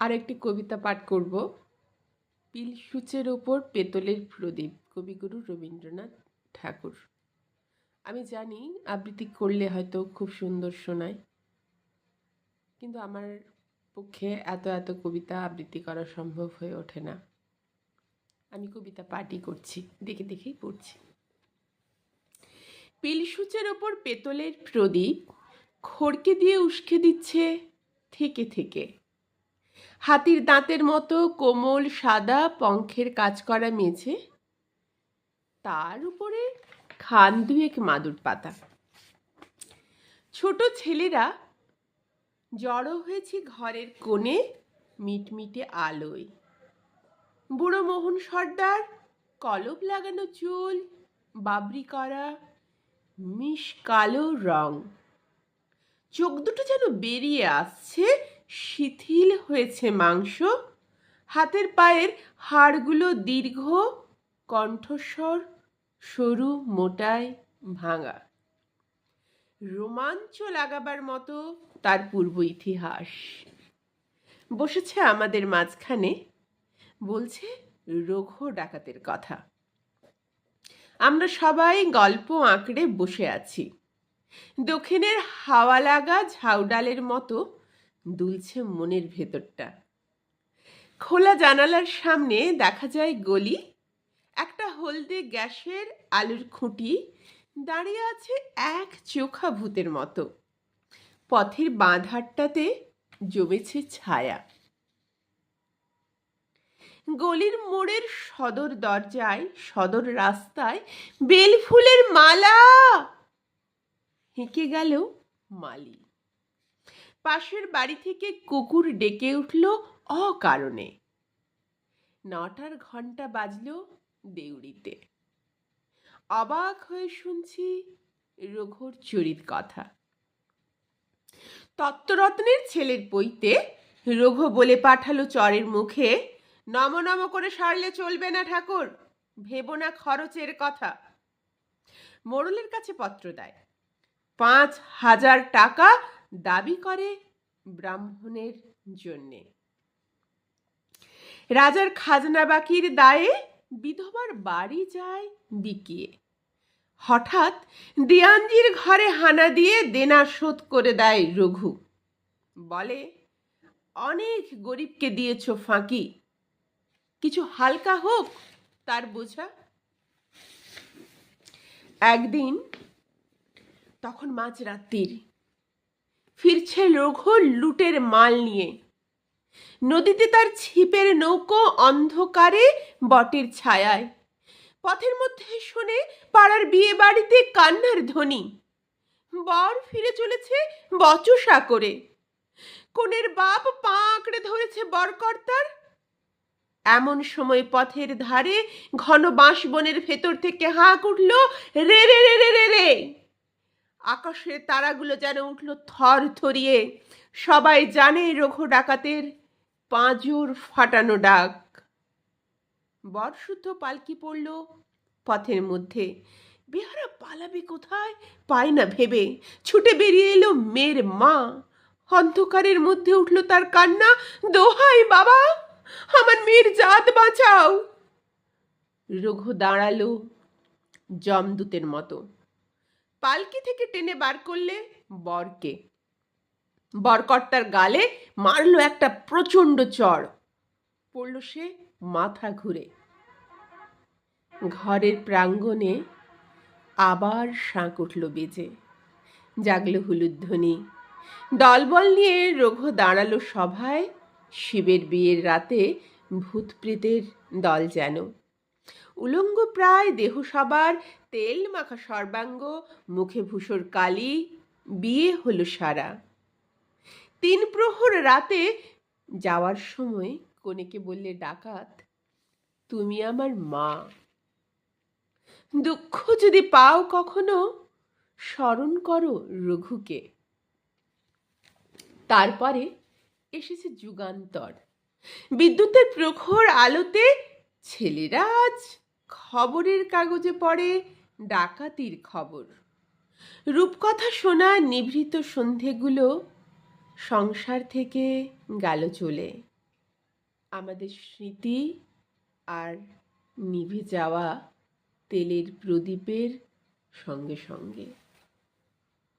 আর একটি কবিতা পাঠ করব। পিলসূচের ওপর পেতলের প্রদীপ, কবিগুরু রবীন্দ্রনাথ ঠাকুর। আমি জানি আবৃত্তি করলে হয়তো খুব সুন্দর শোনায়, কিন্তু আমার পক্ষে এত এত কবিতা আবৃত্তি করা সম্ভব হয়ে ওঠে না। আমি কবিতা পাঠই করছি, দেখে দেখেই পড়ছি। পিলসূচের ওপর পেতলের প্রদীপ, খড়কে দিয়ে উস্কে দিচ্ছে থেকে থেকে। হাতির দাঁতের মতো কোমল, সাদা পঙ্খের কাজ করা মেঝে। তার উপরে খান দুয়েক মাদুর পাতা। ছোট ছেলেরা জড়ো হয়েছে ঘরের কোণে মিটমিটে আলোয়। বুড়ো মোহন সর্দার কলপ লাগানো চুল, বাবরি করা, মিশ কালো রং। চোখ দুটো যেন বেরিয়ে আসছে শিথিল হয়েছে মাংস। হাতের পায়ের হাড়গুলো দীর্ঘ, কণ্ঠস্বর সরু, মোটায়, ভাঙা। রোমাঞ্চ লাগাবার মতো তার পূর্ব ইতিহাস। বসেছে আমাদের মাঝখানে, বলছে রঘু ডাকাতের কথা। আমরা সবাই গল্প আঁকড়ে বসে আছি। দক্ষিণের হাওয়া লাগা ঝাউডালের মতো দুলছে মনের ভেতরটা। খোলা জানালার সামনে দেখা যায় গলি, একটা হলদে গ্যাসের আলুর খুঁটি, দাঁড়িয়ে আছে এক চোখা ভূতের মতো। পথের বাঁধারটাতে জমেছে ছায়া। গলির মোড়ের সদর দরজায়, সদর রাস্তায় বেলফুলের মালা! হেঁকে গেল মালি। পাশের বাড়ি থেকে কুকুর ডেকে উঠল অকারণে। নটার ঘণ্টা বাজল দেউড়িতে। অবাক হয়ে শুনছি রঘুর চরিত কথা। তত্ত্বরত্নের ছেলের বইতে রঘু বলে পাঠালো চরের মুখে, নম নম করে সারলে চলবে না ঠাকুর, ভেবো না খরচের কথা। মোড়লের কাছে পত্র দেয়, পাঁচ হাজার টাকা দাবি করে ব্রাহ্মণের জন্যে। রাজার খাজনা বাকির দায়ে বিধবার বাড়ি যায় বিকিয়ে হঠাৎ দিয়ানজির ঘরে হানা দিয়ে দেনা শোধ করে দেয় রঘু। বলে, অনেক গরিবকে দিয়েছ ফাঁকি। কিছু হালকা হোক তার বোঝা। একদিন তখন মাঝ রাত্রির ফিরছে রঘু লুটের মাল নিয়ে। নদীতে তার ছিপের নৌকো অন্ধকারে বটের ছায়ায়। পথের মধ্যে শুনে পাড়ার বিয়ে বাড়িতে কান্নার ধ্বনি। বর ফিরে চলেছে বচসা করে। কোনের বাপ পা আঁকড়ে ধরেছে বরকর্তার। এমন সময় পথের ধারে ঘন বাঁশ বনের ভেতর থেকে হাঁক উঠল, রে রে রে রে রে রে! আকাশের তারাগুলো যেন উঠল থর থরিয়ে। সবাই জানে রঘু ডাকাতের পাঁজর ফাটানো ডাক। বরশুদ্ধ পালকি পড়ল পথের মধ্যে। বেহারা পালাবে কোথায়? পায় না ভেবে। ছুটে বেরিয়ে এলো মেয়ের মা। অন্ধকারের মধ্যে উঠল তার কান্না। দোহাই বাবা! আমার মেয়ের জাত বাঁচাও! রঘু দাঁড়াল জমদূতের মতো। পালকি থেকে টেনে বার করলে বরকে। বরকর্তার গালে মারলো একটা প্রচণ্ড চড়। পড়ল সে মাথা ঘুরে। ঘরের প্রাঙ্গণে আবার শাঁক উঠল বেজে। জাগলো হুলুধ্বনি দলবল নিয়ে রঘু দাঁড়াল সভায়। শিবের বিয়ের রাতে ভূতপ্রেতের দল যেন। উলঙ্গ প্রায়, দেহ সবার, তেল মাখা সর্বাঙ্গ, মুখে ভূষর কালি, বিয়ে হলো সারা। তিন প্রহর রাতে যাওয়ার সময় কনেকে বললে, ডাকাত, তুমি আমার মা। দুঃখ যদি পাও কখনো, স্মরণ করো রঘুকে। তারপরে এসেছে যুগান্তর। বিদ্যুতের প্রখর আলোতে ছেলেরা আজ খবরের কাগজে পড়ে ডাকাতির খবর। রূপকথা শোনা নিভৃত সন্ধেগুলো সংসার থেকে গেল চলে। আমাদের স্মৃতি আর নিভে যাওয়া তেলের প্রদীপের সঙ্গে সঙ্গে।